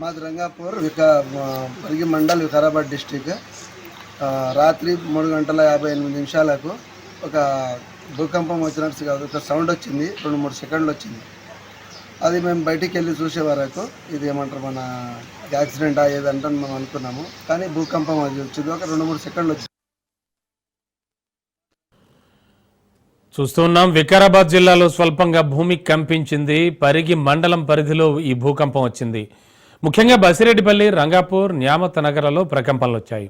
మాది రంగాపూర్ వికా పరిగి మండల్ వికారాబాద్ డిస్టిక్. రాత్రి మూడు గంటల యాభై ఎనిమిది నిమిషాలకు ఒక భూకంపం వచ్చినట్టు కాదు ఒక సౌండ్ వచ్చింది రెండు మూడు సెకండ్లు వచ్చింది. అది మేము బయటికి వెళ్ళి చూసే వరకు ఇది ఏమంటారు మన యాక్సిడెంట్ అయ్యేదంటే మనం అనుకున్నాము. కానీ భూకంపం అది వచ్చింది ఒక రెండు మూడు సెకండ్లు వచ్చింది. చూస్తున్నాం వికారాబాద్ జిల్లాలో స్వల్పంగా భూమి కంపించింది పరిగి మండలం పరిధిలో ఈ భూకంపం వచ్చింది. ముఖ్యంగా బసిరెడ్డిపల్లి రంగాపూర్ న్యామత నగరాల్లో ప్రకంపనలు వచ్చాయి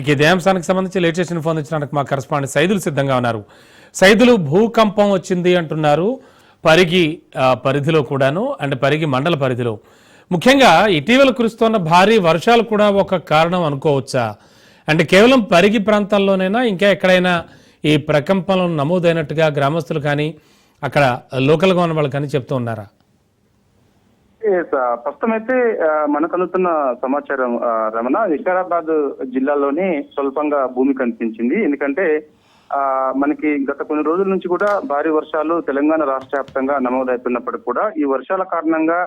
ఇక ఇదే అంశానికి సంబంధించి లేటెస్ట్ ఇన్ఫో అందించడానికి మా కరస్పాండెంట్ సైదులు సిద్ధంగా ఉన్నారు. సైదులు భూకంపం వచ్చింది అంటున్నారు. పరిగి పరిధిలో కూడాను అండ్ పరిగి మండల పరిధిలో. ముఖ్యంగా ఇటీవల కురుస్తున్న భారీ వర్షాలు కూడా ఒక కారణం అనుకోవచ్చా? అండ్ కేవలం పరిగి ప్రాంతాల్లోనైనా ఇంకా ఎక్కడైనా ఈ ప్రకంపనలు నమోదైనట్టుగా గ్రామస్తులు కానీ అక్కడ లోకల్గా ఉన్న వాళ్ళు కానీ చెప్తూ ఉన్నారా? ప్రస్తుతం అయితే మనకు అందుతున్న సమాచారం రమణ వికారాబాద్ జిల్లాలోనే స్వల్పంగా భూమి కనిపించింది. ఎందుకంటే ఆ మనకి గత కొన్ని రోజుల నుంచి కూడా భారీ వర్షాలు తెలంగాణ రాష్ట్ర వ్యాప్తంగా నమోదవుతున్నప్పటికీ కూడా ఈ వర్షాల కారణంగా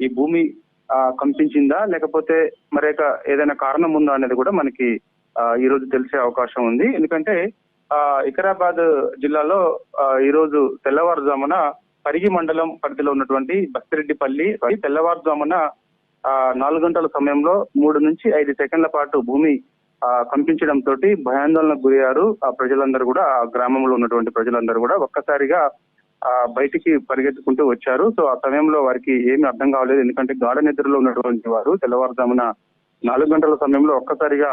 ఈ భూమి ఆ, కంపించిందా? లేకపోతే మరేక ఏదైనా కారణం ఉందా అనేది కూడా మనకి ఆ, ఈ రోజు తెలిసే అవకాశం ఉంది. ఎందుకంటే ఆ వికారాబాద్ జిల్లాలో ఆ, ఈ రోజు తెల్లవారుజామున పరిగి మండలం పరిధిలో ఉన్నటువంటి బస్తిరెడ్డిపల్లి తెల్లవారుజామున ఆ నాలుగు గంటల సమయంలో మూడు నుంచి ఐదు సెకండ్ల పాటు భూమి ఆ కంపించడం తోటి భయాందోళనకు గురయ్యారు. ఆ ప్రజలందరూ కూడా ఆ గ్రామంలో ఉన్నటువంటి ప్రజలందరూ కూడా ఒక్కసారిగా ఆ బయటికి పరిగెత్తుకుంటూ వచ్చారు. సో ఆ సమయంలో వారికి ఏమి అర్థం కావలేదు. ఎందుకంటే గాఢ నిద్రలో ఉన్నటువంటి వారు తెల్లవారుజామున నాలుగు గంటల సమయంలో ఒక్కసారిగా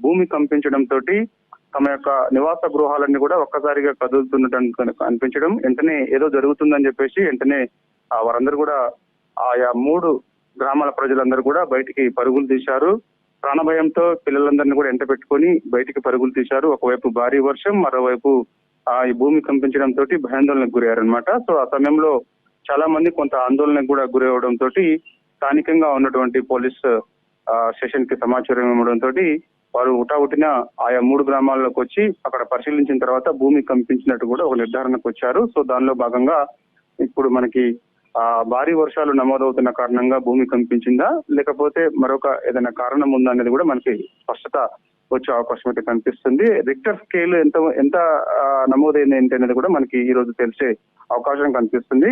భూమి కంపించడం తోటి తమ యొక్క నివాస గృహాలన్నీ కూడా ఒక్కసారిగా కదులుతున్నట్టు అనిపించడం వెంటనే ఏదో జరుగుతుందని చెప్పేసి వెంటనే వారందరూ కూడా ఆయా మూడు గ్రామాల ప్రజలందరూ కూడా బయటికి పరుగులు తీశారు. ప్రాణభయంతో పిల్లలందరినీ కూడా ఎంట పెట్టుకొని బయటికి పరుగులు తీశారు. ఒకవైపు భారీ వర్షం మరోవైపు ఆ ఈ భూమి కంపించడం తోటి భయాందోళనకు గురయ్యారనమాట సో ఆ సమయంలో చాలా మంది కొంత ఆందోళనకు కూడా గురవడం తోటి స్థానికంగా ఉన్నటువంటి పోలీస్ ఆ, స్టేషన్కి సమాచారం ఇవ్వడం తోటి వారు ఉటావుటిన ఆయా మూడు గ్రామాల్లోకి వచ్చి అక్కడ పరిశీలించిన తర్వాత భూమి కంపించినట్టు కూడా ఒక నిర్ధారణకు వచ్చారు. సో దానిలో భాగంగా ఇప్పుడు మనకి ఆ భారీ వర్షాలు నమోదవుతున్న కారణంగా భూమి కంపించిందా? లేకపోతే మరొక ఏదైనా కారణం ఉందా అనేది కూడా మనకి స్పష్టత వచ్చే అవకాశం అయితే కనిపిస్తుంది. రిక్టర్ స్కేల్ ఎంత ఎంత నమోదైంది ఏంటి అనేది కూడా మనకి ఈ రోజు తెలిసే అవకాశం కనిపిస్తుంది.